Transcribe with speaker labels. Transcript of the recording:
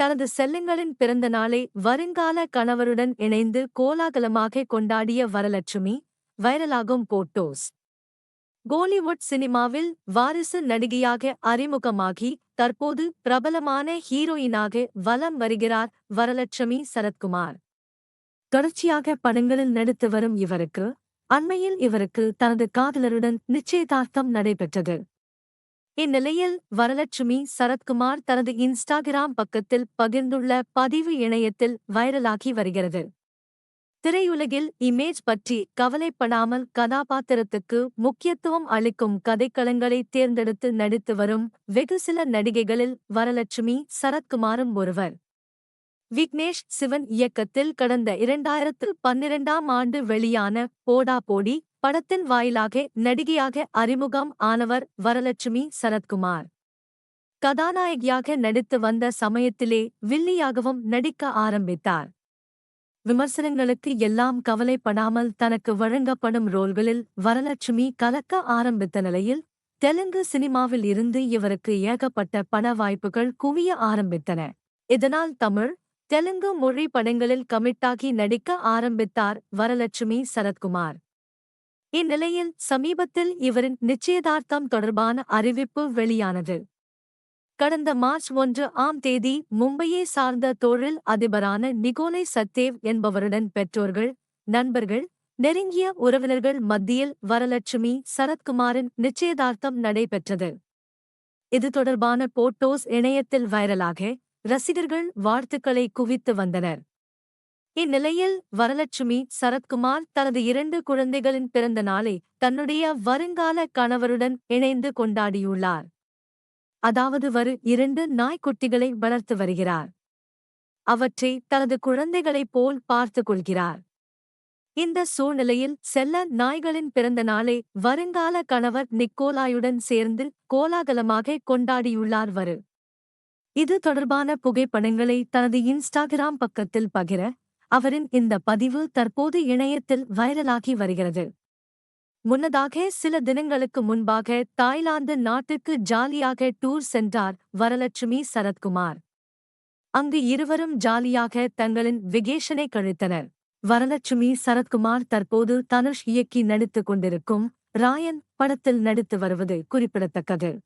Speaker 1: தனது செல்லுங்களின் பிறந்த நாளை வருங்கால கணவருடன் இணைந்து கோலாகலமாக கொண்டாடிய வரலட்சுமி வைரலாகும் போட்டோஸ். கோலிவுட் சினிமாவில் வாரிசு நடிகையாக அறிமுகமாகி தற்போது பிரபலமான ஹீரோயினாக வலம் வருகிறார் வரலட்சுமி சரத்குமார். தொடர்ச்சியாக படங்களில் நடித்து வரும் இவருக்கு அண்மையில் இவருக்கு தனது காதலருடன் நிச்சயதார்த்தம் நடைபெற்றது. இந்நிலையில் வரலட்சுமி சரத்குமார் தனது இன்ஸ்டாகிராம் பக்கத்தில் பகிர்ந்துள்ள பதிவு இணையத்தில் வைரலாகி வருகிறது. திரையுலகில் இமேஜ் பற்றி கவலைப்படாமல் கதாபாத்திரத்துக்கு முக்கியத்துவம் அளிக்கும் கதைக்களங்களை தேர்ந்தெடுத்து நடித்து வரும் வெகு சில நடிகைகளில் வரலட்சுமி சரத்குமாரும் ஒருவர். விக்னேஷ் சிவன் இயக்கத்தில் கடந்த இரண்டாயிரத்து பன்னிரண்டாம் ஆண்டு வெளியான போடா போடி படத்தின் வாயிலாக நடிகையாக அறிமுகம் ஆனவர் வரலட்சுமி சரத்குமார். கதாநாயகியாக நடித்து வந்த சமயத்திலே வில்லியாகவும் நடிக்க ஆரம்பித்தார். விமர்சனங்களுக்கு எல்லாம் கவலைப்படாமல் தனக்கு வழங்கப்படும் ரோல்களில் வரலட்சுமி கலக்க ஆரம்பித்த நிலையில் தெலுங்கு சினிமாவில் இருந்து இவருக்கு ஏகப்பட்ட பண வாய்ப்புகள் குவிய ஆரம்பித்தன. இதனால் தமிழ் தெலுங்கு மொழி படங்களில் கமிட்டாகி நடிக்க ஆரம்பித்தார் வரலட்சுமி சரத்குமார். இந்நிலையில் சமீபத்தில் இவரின் நிச்சயதார்த்தம் தொடர்பான அறிவிப்பு வெளியானது. கடந்த மார்ச் ஒன்று ஆம் தேதி மும்பையை சார்ந்த தொழில் அதிபரான நிகோலை சத்தேவ் என்பவருடன் பெற்றோர்கள் நண்பர்கள் நெருங்கிய உறவினர்கள் மத்தியில் வரலட்சுமி சரத்குமாரின் நிச்சயதார்த்தம் நடைபெற்றது. இது தொடர்பான போட்டோஸ் இணையத்தில் வைரலாக ரசிகர்கள் வாழ்த்துக்களை குவித்து வந்தனர். இந்நிலையில் வரலட்சுமி சரத்குமார் தனது இரண்டு குழந்தைகளின் பிறந்த நாளை தன்னுடைய வருங்கால கணவருடன் இணைந்து கொண்டாடியுள்ளார். அதாவது வரு இரண்டு நாய்க்குட்டிகளை வளர்த்து வருகிறார். அவற்றை தனது குழந்தைகளைப் போல் பார்த்துக் கொள்கிறார். இந்த சூழ்நிலையில் செல்ல நாய்களின் பிறந்த நாளை வருங்கால கணவர் நிக்கோலாயுடன் சேர்ந்து கோலாகலமாக கொண்டாடியுள்ளார் வரு இது தொடர்பான புகைப்படங்களை தனது இன்ஸ்டாகிராம் பக்கத்தில் பகிர அவரின் இந்த பதிவு தற்போது இணையத்தில் வைரலாகி வருகிறது. முன்னதாக சில தினங்களுக்கு முன்பாக தாய்லாந்து நாட்டுக்கு ஜாலியாக டூர் சென்றார் வரலட்சுமி சரத்குமார். அங்கு இருவரும் ஜாலியாக தங்களின் விகேஷனை கழித்தனர். வரலட்சுமி சரத்குமார் தற்போது தனுஷ் இயக்கி நடித்துக் கொண்டிருக்கும் ராயன் படத்தில் நடித்து வருவது குறிப்பிடத்தக்கது.